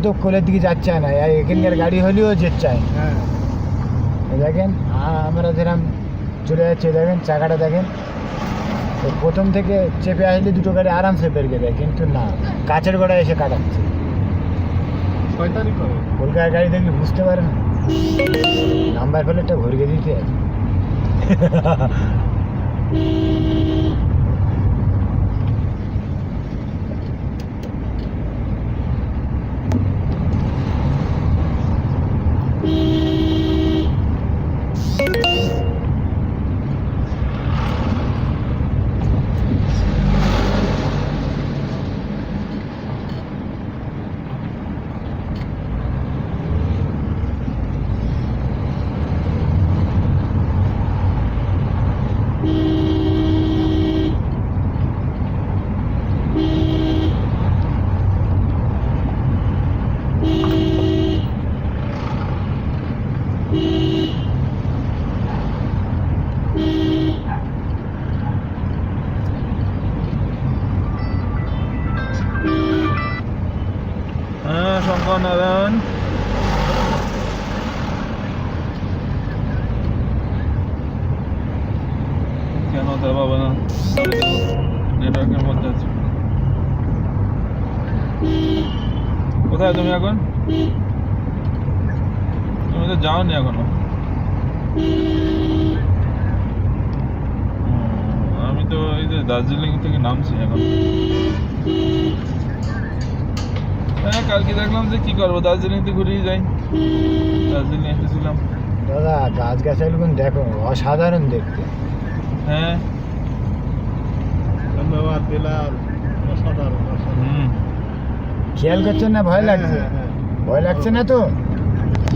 একদম কোলের দিকে যাচ্ছে না। এই এখানকার গাড়ি হলেও চায় না। দেখেন আমরা যেরকম চলে যাচ্ছে দেখেন চাকাটা দেখেন। তো প্রথম থেকে চেপে আসলে দুটো গাড়ি আরামসে বেরকে দেয় কিন্তু না কাছের গোড়ায় এসে কাটাচ্ছে। কলকাতার গাড়ি দেখলে বুঝতে পারে না। নাম্বার প্লেটটা ঘুরিয়ে দিতে আছে হ্যাঁ নামছি এখন। হ্যাঁ কালকে দেখলাম যে কি করব দার্জিলিংতে ঘুরিয়ে যাই। দার্জিলিং এসেছিলাম। দাদা গাছ গাছালিগুলো দেখো অসাধারণ দেখতে। হ্যাঁ। হুম। খেয়াল করছেন না ভয় লাগছে? ভয় লাগছে না তো?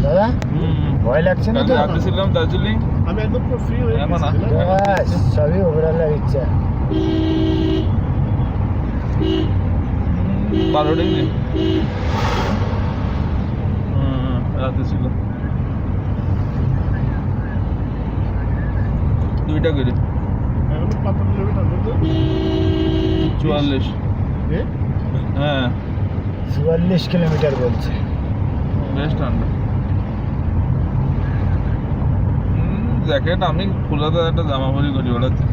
দাদা হুম। ভয় লাগছে না তো? ছিলাম দার্জিলিং। আমি একদম পুরো ফ্রি হয়ে গেছি সবই ওপরালার ইচ্ছা। বারো ডিগ্রি? রাতে ছিল। দুইটা করে। চুয়াল্লিশ। হ্যাঁ। চুয়াল্লিশ কিলোমিটার বলছে। বেশ ঠান্ডা। জ্যাকেট আমি ফুলাতে একটা জামা পরি করি ওড়াচ্ছি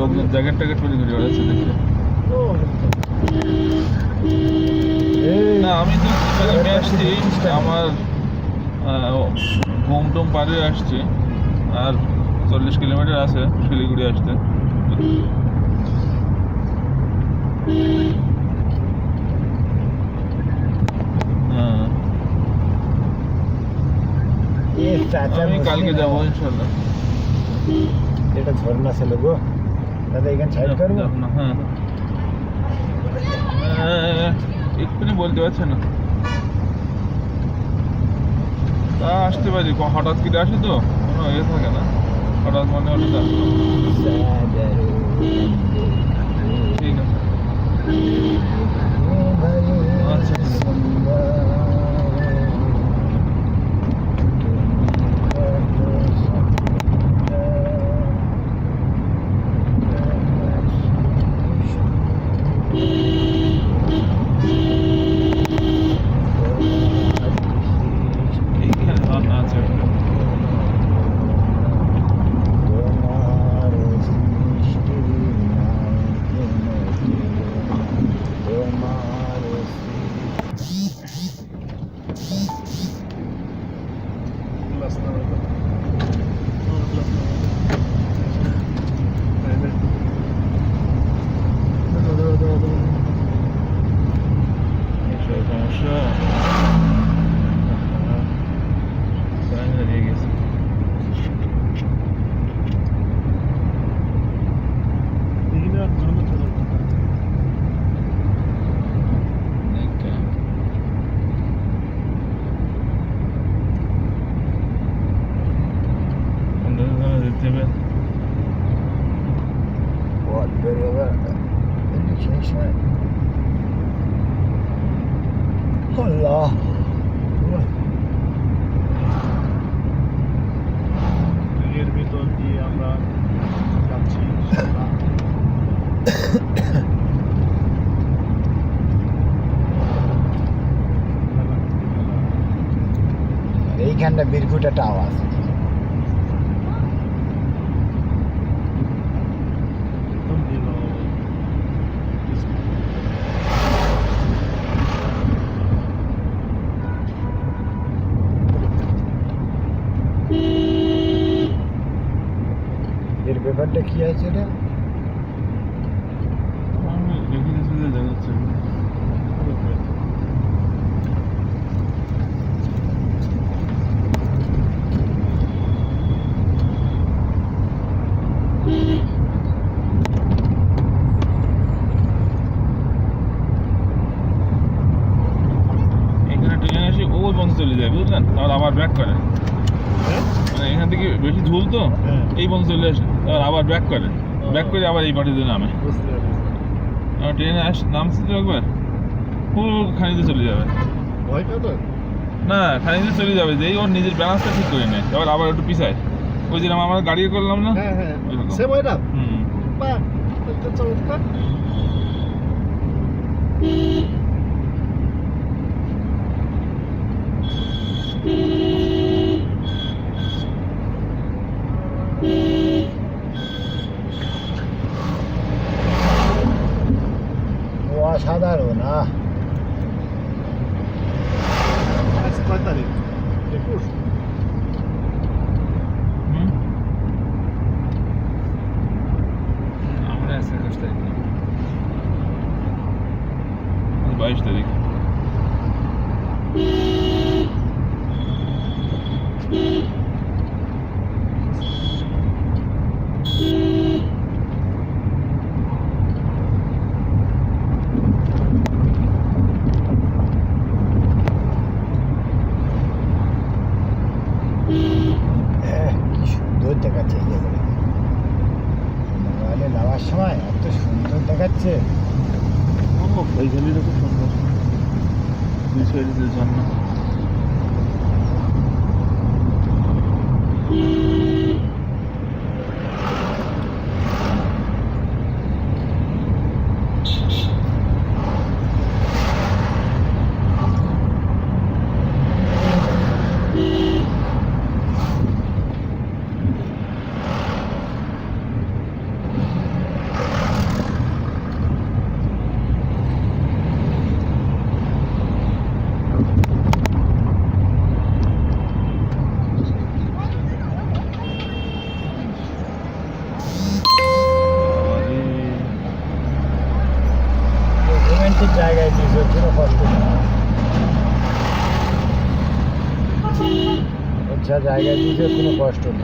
লোকজন জ্যাকেট ট্যাকেট পরি করি ও, এই, না আমি তো নেমে আসছি আমার ঘুম টুম পাড়ে আসছি আর চল্লিশ কিলোমিটার আছে শিলিগুড়ি আসতে। হ্যাঁ। আমি কালকে যাব ইনশাল্লাহ। এটা ঝর্ণা ছিল গো। দাদা এখানে সাইড করব? হ্যাঁ। হ্যাঁ, এক্ষুনি বলতে পারছে না। তা আসতে পারি হঠাৎ করে আসি তো? কোনো ইয়ে থাকে না। হঠাৎ মনে হলো তো আসলাম। ঠিক আছে। আচ্ছা। সেই সময় আল্লাহ এর ভিতর দিয়ে আমরা যাচ্ছি এইখানটা বিরকুট একটা আওয়াজ একদম নীরব। এর ব্যাপারটা কি আছে রে আমি রেখে দিয়েছি যে দেখা যাচ্ছে এখানে ট্রেন আসে ওই বন্ধ চলে যায় বুঝলেন তারপর আবার ব্যাক করে হ্যাঁ? মানে এখান থেকে বেশি ঝুল তো এই চলে আসে তারপর আবার ব্যাক করে। ব্যাক করে আবার এই পার্টিতে নামে। আর ট্রেনে আস নামছে তো একবার। পুরো খানিতে চলে যাবে। ভয়? না খানিতে চলে যাবে। যে এই ওর নিজের ব্যালেন্সটা ঠিক করে নেয় এবার আবার একটু পিছায়। ওই যেরকম আমার গাড়ি করলাম না? হ্যাঁ, হ্যাঁ। ওইটা? হুম। বাহ, চমৎকার। aşağıdan ona. Mas corta ali. Depois. Não, essa gostei. Não vai estar aqui. Thank you. জায়গায় দিয়েছে কোনো কষ্ট নেই।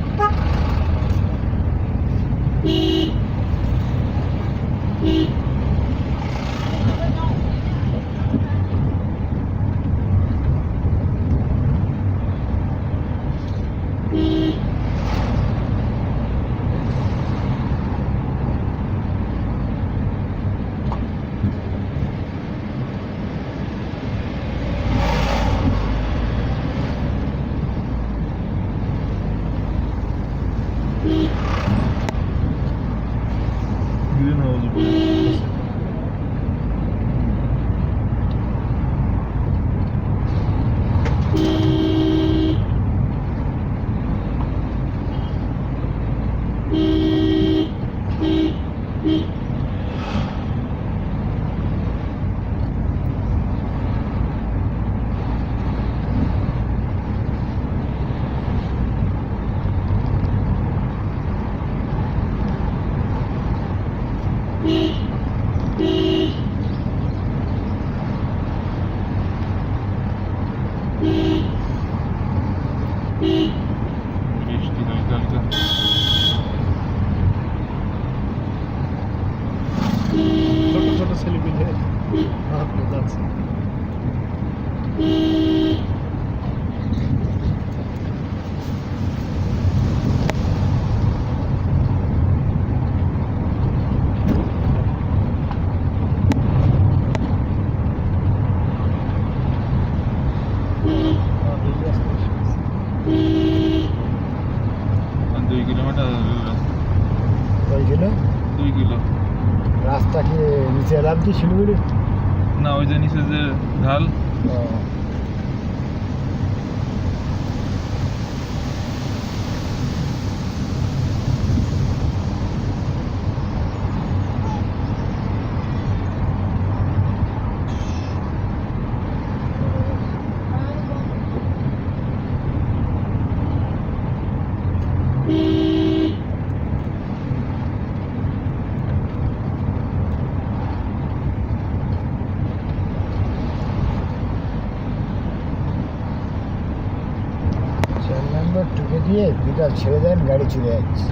নিচে নামছি শিলিগুড়ি না ওই যে নিচে যে ঢাল ও, চার নম্বর টুকে দিয়ে বিকাল ছেড়ে দেন গাড়ি চলে যাচ্ছে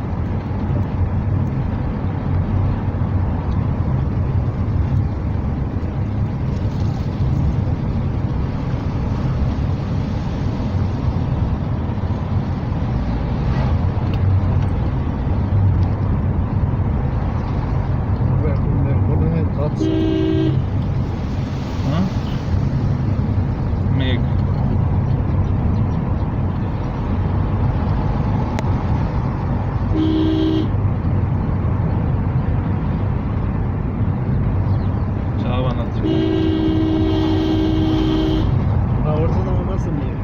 মনে হয় যাচ্ছে হ্যাঁ মেঘ চা বানাচ্ছে না ওর জন্য মনে আছে নিয়ে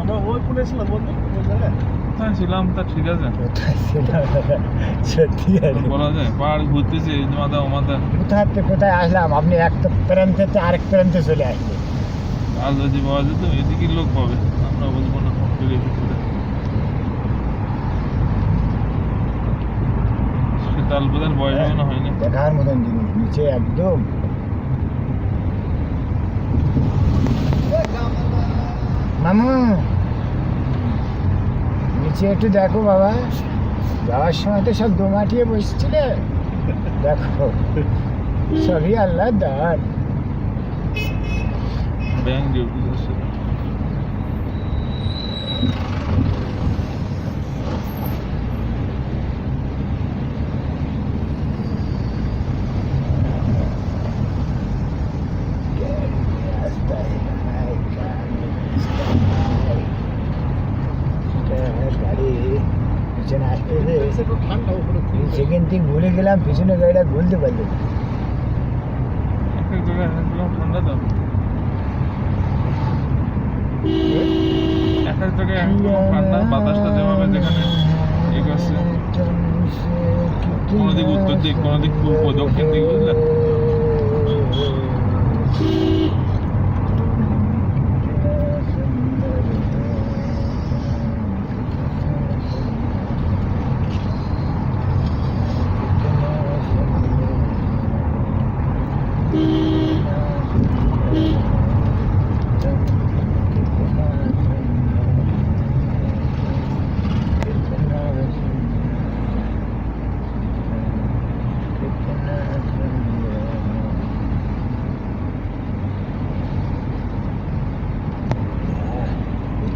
আমরা ওই পুলে ছিলাম বন্ধু ওই জায়গায় হ্যাঁ ছিলাম তা ঠিক আছে কোথায় ছিলাম সত্যি বলা যায় পাহাড় ঘুরতেছি মাথা ও মাথা। কোথায় কোথায় আসলাম? আপনি এক প্রান্ত আরেক প্রান্তে চলে আসলেন আর যদি পাওয়া যেত এদিকে লোক পাবে আমরা বুঝব না শীতাল বোধের বয়স মনে হয়নি দেখার মতন জিনিস নিচে একদম। মামু নিচে একটু দেখো বাবা। যাওয়ার সময় তো সব দোমাটিয়ে বসেছিলে। দেখো সবই আল্লাহ দান। ব্যাংক ডিউটি করছে গাড়ি পিছনে আসতে এসে একটু ঠান্ডা উপরে সেকেন্ড থিং ভুলে গেলাম পিছনে গাড়িটা বলতে পারলাম না। এক এক জায়গায় এক এক রকম ঠান্ডা তো এক এক জায়গায় পিছনে গাড়িটা রকম পারল বাতাসটা যেভাবে যেখানে ইয়ে কোনো দিক উত্তর দিক কোনোদিক পূর্ব, দক্ষিণ দিক, বুঝলে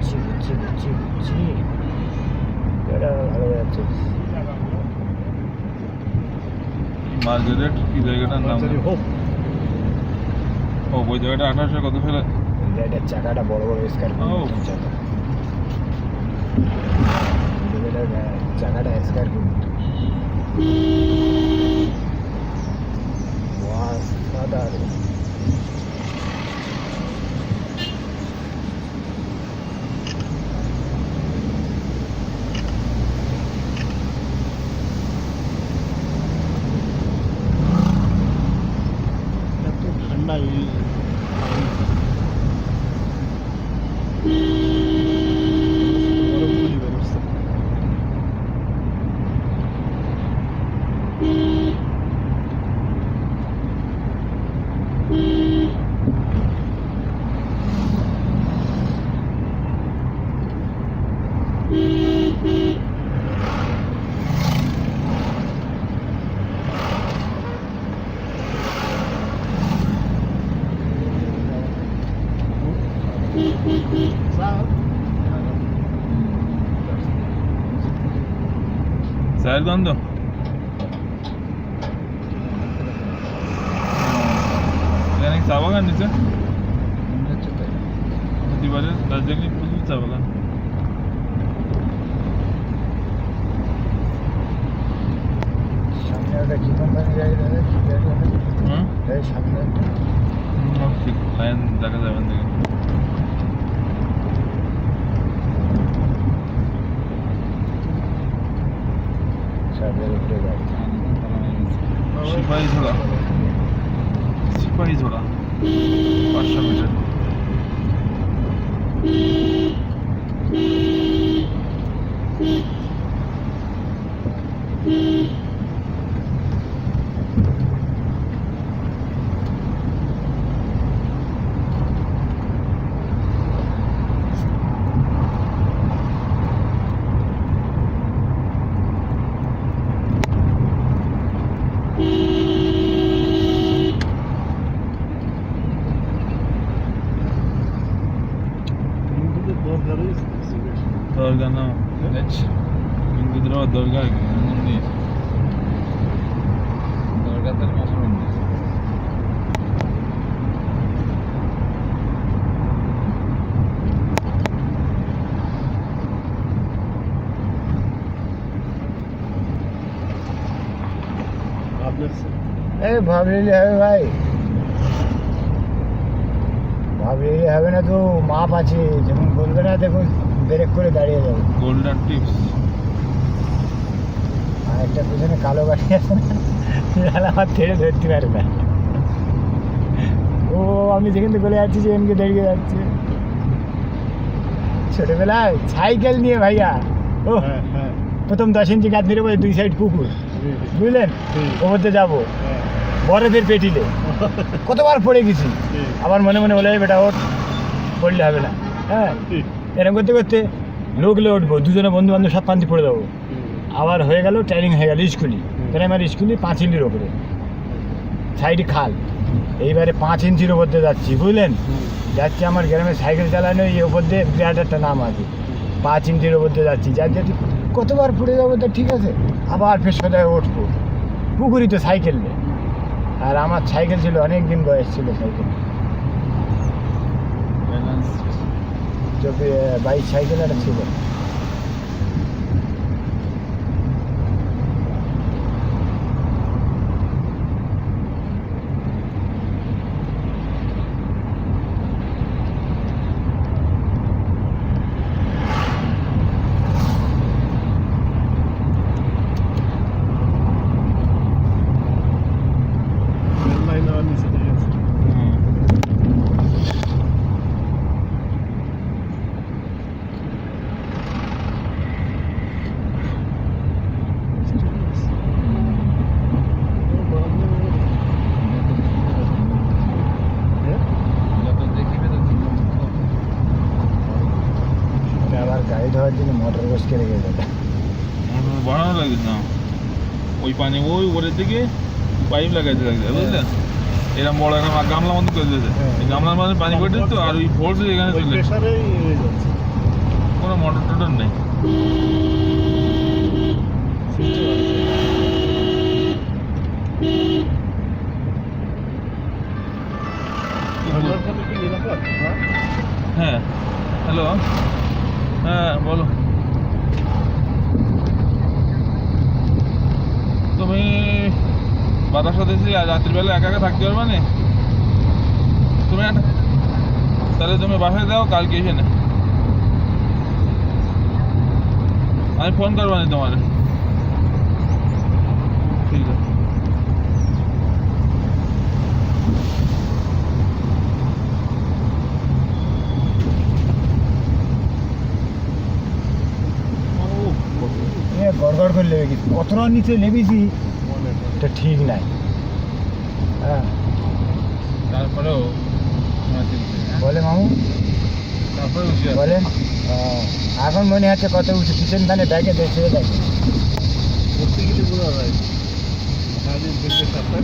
বুঝছি বুঝছি বুঝছি বুঝছি এটা ভালো যাচ্ছে মার্কেটের কি জায়গাটার নাম ও ওই জায়গাটা আঠারোশো কত গাড়িটার চাকাটা বড় বড় স্কার ও। চাকাটা স্কার কিন্তু kıpırdandı. 关闭车了。关闭车了。二十三分钟 এই ভাবলেই হবে ভাই। ভাবলেই হবে না তো মাপ আছে যেমন বলবে না দেখুন ব্রেক করে দাঁড়িয়ে যাবে। গোল্ডেন টিপস আর একটা পিছনে কালো গাড়ি আছে না আমার ছেড়ে ধরতে পারে না। ও আমি যেখান থেকে বলে যাচ্ছি সেখানকে দাঁড়িয়ে যাচ্ছে। ছোটবেলায় সাইকেল নিয়ে ভাইয়া ও হ্যাঁ হ্যাঁ। প্রথম দশ ইঞ্চি গাছ মেরে দুই সাইড পুকুর। হুম, বুঝলেন? ওপরতে যাব। বরফের পেটিলে কতবার পড়ে গেছি। আবার মনে মনে বলে "এই বেটা ওঠ পড়লে হবে না। হ্যাঁ? এরকম করতে করতে লোকলে উঠবো দুজনে বন্ধু বান্ধব সব পান্তি পড়ে দেবো আবার হয়ে গেল ট্রেনিং হয়ে গেল স্কুলি প্রাইমারি স্কুলি পাঁচ ইঞ্চির ওপরে। সাইডে খাল। এইবারে পাঁচ ইঞ্চির ওপর দিয়ে যাচ্ছি বুঝলেন? যাচ্ছি আমার গ্রামে সাইকেল চালানো এই ওপর দিয়ে বিরাট একটা নাম আছে। পাঁচ ইঞ্চির ওপর দিয়ে যাচ্ছি। যার যাচ্ছি কতবার পড়ে যাব তো ঠিক আছে আবার ফের সদায় উঠবো। পুকুরি তো সাইকেল নেই। আর আমার সাইকেল ছিল অনেক দিন বয়স ছিল সাইকেল। বাইক সাইকেল একটা ছিল রেল লাইন আবার নিচে দিয়ে গেছে। হ্যাঁ? যত দেখিবে তত আবার গাড়ি ধোয়ার বসকে রেখে বাড়ানো না। ওই পানি ওই দিকে পাইপ লাগাইতে এরকম বড় একটা গামলা মতো করে দিয়েছে। হ্যাঁ। এই গামলার মধ্যে পানি পড়ে তো আর ওই ফোর্স এখানে চলে হয়ে। কোনো মোটর টোটর নেই? হ্যাঁ? হ্যাঁ। হ্যালো? হ্যাঁ বলো। তুমি বাতাস বাতাসা আর রাত্রিবেলা একা একা থাকতে পারবে না? তুমি তাহলে তুমি বাসায় দাও কালকে এসে নে। আমি ফোন করব না তোমার ঠিক আছে এ গড়গড় করে লেগে গেছি কতটা নিচে করে। এটা ঠিক নাই হ্যাঁ তারপরেও হ্যাঁ? বলে মামু। বলেন এখন মনে হচ্ছে কত উঁচু কিচেন ধানে ব্যাগে দেখে দেখে করতে গেলে বোঝা যায়। সারাদিন দেখবে সাতটায়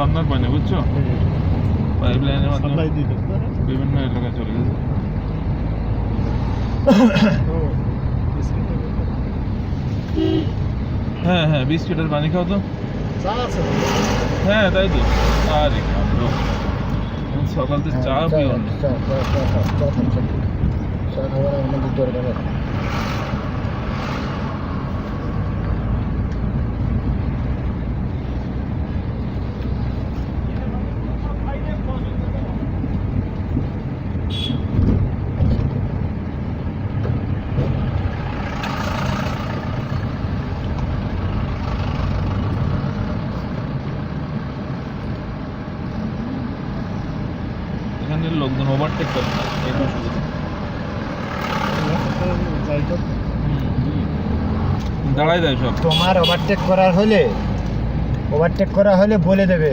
ঝর্নার পানি বুঝছ পাইপ লাইনের মাধ্যমে বিভিন্ন এলাকায় চলে গেছে হ্যাঁ হ্যাঁ বিস্কিটের পানি খাও তো হ্যাঁ তাই তো আরে খাব সকাল তো চা পিও না তো দাঁড়াই দেয় সব। তোমার ওভারটেক করার হলে ওভারটেক করা হলে বলে দেবে।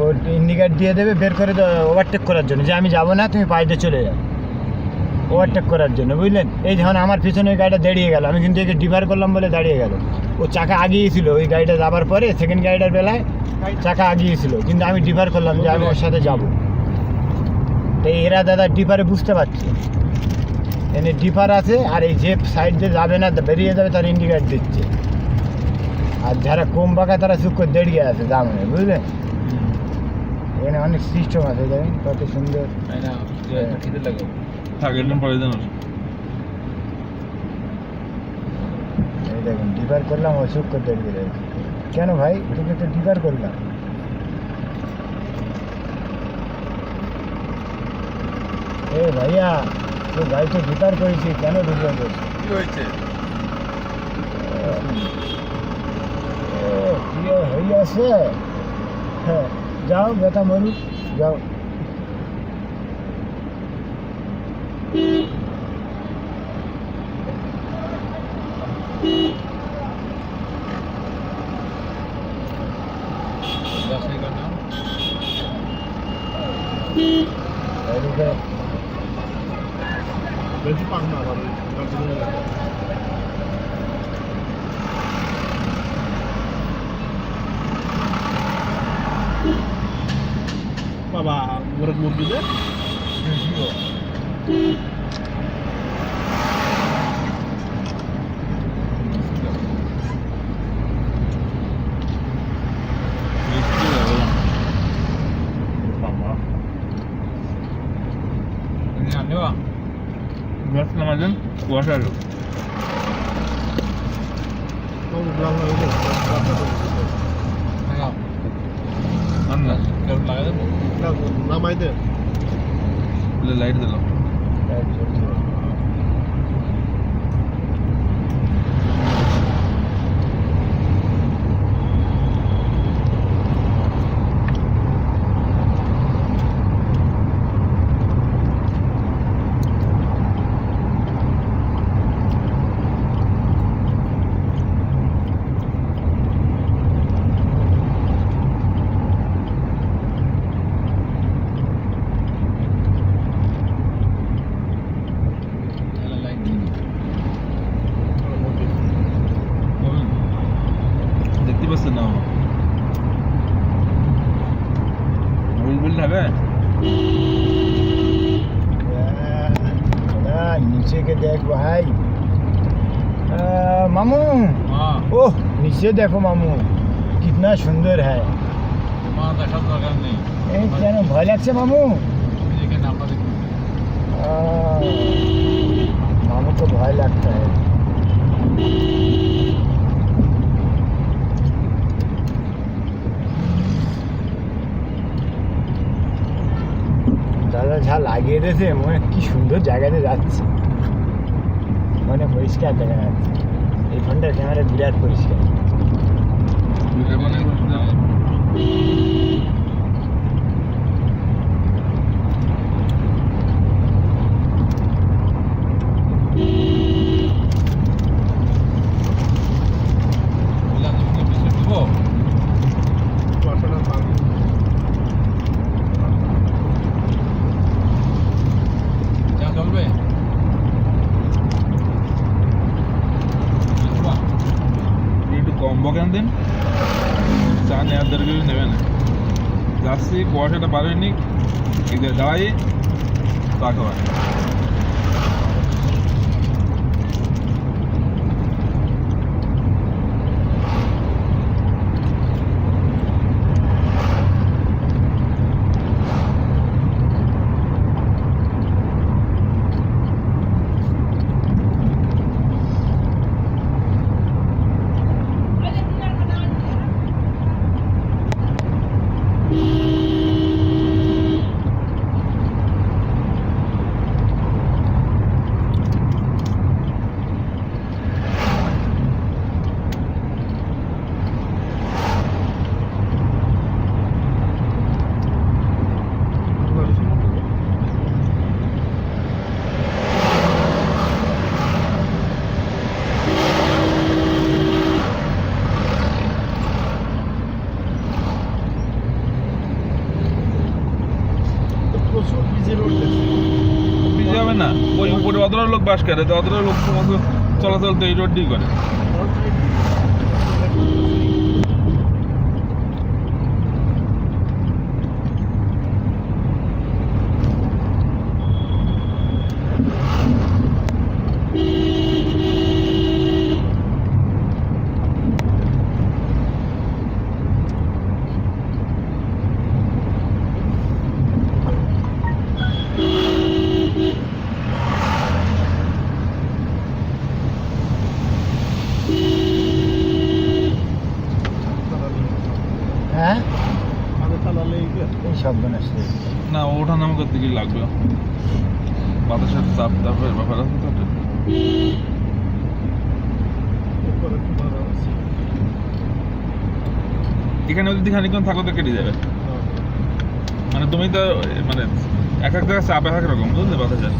ও ইন্ডিকেট দিয়ে দেবে বের করে ওভারটেক করার জন্য। যে আমি যাব না তুমি পাইতে চলে যাও। ওভারটেক করার জন্য বুঝলেন? এই যখন আমার পিছনে ওই গাড়িটা দাঁড়িয়ে গেল আমি কিন্তু একে ডিভার করলাম বলে দাঁড়িয়ে গেল। ও চাকা আগিয়ে ছিল ওই গাড়িটা যাবার পরে সেকেন্ড গাড়িটার বেলায় চাকা আগিয়ে ছিল। কিন্তু আমি ডিভার করলাম যে আমি ওর সাথে যাব। তো এরা দাদা ডিপারে বুঝতে পারছে। এনে ডিপার আছে আর এই যে সাইড দিয়ে যাবে না বেরিয়ে যাবে তার ইন্ডিকেট দিচ্ছে। আর যারা কম বাঁকা তারা চুপ করে দাঁড়িয়ে আছে দাম বুঝলেন এখানে অনেক সিস্টেম আছে দেখেন কত সুন্দর। তাই না যে একটা খিদে লাগো থাক একদম পরে দেন এই দেখেন ডিপার করলাম ও চুপ করে দাঁড়িয়ে রয়েছে কেন ভাই? তোকে তো ডিপার করলাম এ ভাইয়া তো গাড়িতে করেছি কেন ডিপার করছি? কি হয়েছে? কি হয়ে আছে? হ্যাঁ যাও বেটা মরুক যাও। বসালো লাগাই দেবো লাইট দিলাম ये দেখো মামু कितना সুন্দর है কেন ভয় লাগছে মামু? মামু তো ভয় লাগতে হয় দাদা যা লাগিয়ে দিয়েছে মনে কি সুন্দর জায়গাতে যাচ্ছে। মানে পরিষ্কার দেখা যাচ্ছে। এই ফোনটার ক্যামেরা বিরাট পরিষ্কার ভিডিও বানাই বসে যাও। বললাম তুমি বিস্কুট দেবো চা চলবে বাহ, একটু কম্বো কেন দিন চা নেওয়ার দরকার নেবে না যাচ্ছি কুয়াশাটা পার হয়নি দাঁড়াই চা খাওয়া প্রচুর বিজি রোড গেছে বুঝে যাবে না ওই উপরে অতটা লোক বাস করে তো অতটা লোক চলাচল তো এই রোড দিয়ে করে হ্যাঁ আগে তালা লেগে গেল এই শব্দ আসছে না ওঠা নামা করতে কি লাগবে বাতাসের চাপ তাপের ব্যাপার আছে তো একটা। এরপরে একটু ভালো আছে খানিকক্ষণ থাকো তো কেটে যাবে। মানে তুমি তো মানে এক এক জায়গায় চাপ এক এক রকম বুঝলে বাতাসের